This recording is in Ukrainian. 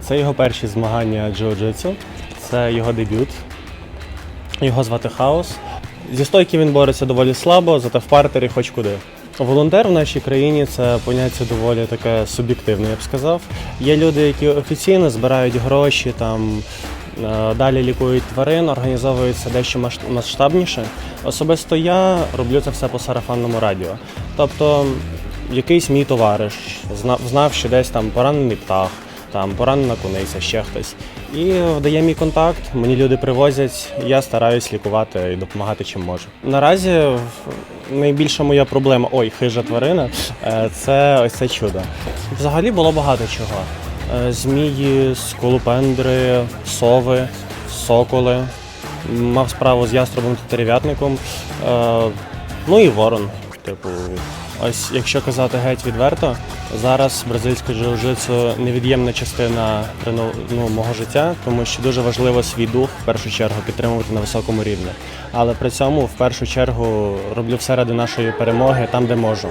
Це його перші змагання джиу-джитсу, це його дебют. Його звати Хаос. Зі стойки він бореться доволі слабо, зате в партері хоч куди. Волонтер в нашій країні це поняття доволі таке суб'єктивне, я б сказав. Є люди, які офіційно збирають гроші, там е, далі лікують тварин, організовуються дещо масш- масштабніше. Особисто я роблю це все по сарафанному радіо. Тобто, якийсь мій товариш знав, що десь там поранений птах, там поранена куниця, ще хтось. І дає мій контакт, мені люди привозять, я стараюсь лікувати і допомагати чим можу. Наразі найбільша моя проблема, ой, хижа тварина, е, це ось це чудо. Взагалі було багато чого. Е, Змії, скулупендри, сови, соколи. Мав справу з яструбом та терев'ятником. Е, Ну і ворон. Типу, ось якщо казати геть відверто, зараз бразильське джиу-джитсу невід'ємна частина ну, мого життя, тому що дуже важливо свій дух в першу чергу підтримувати на високому рівні. Але при цьому в першу чергу роблю все ради нашої перемоги там, де можу.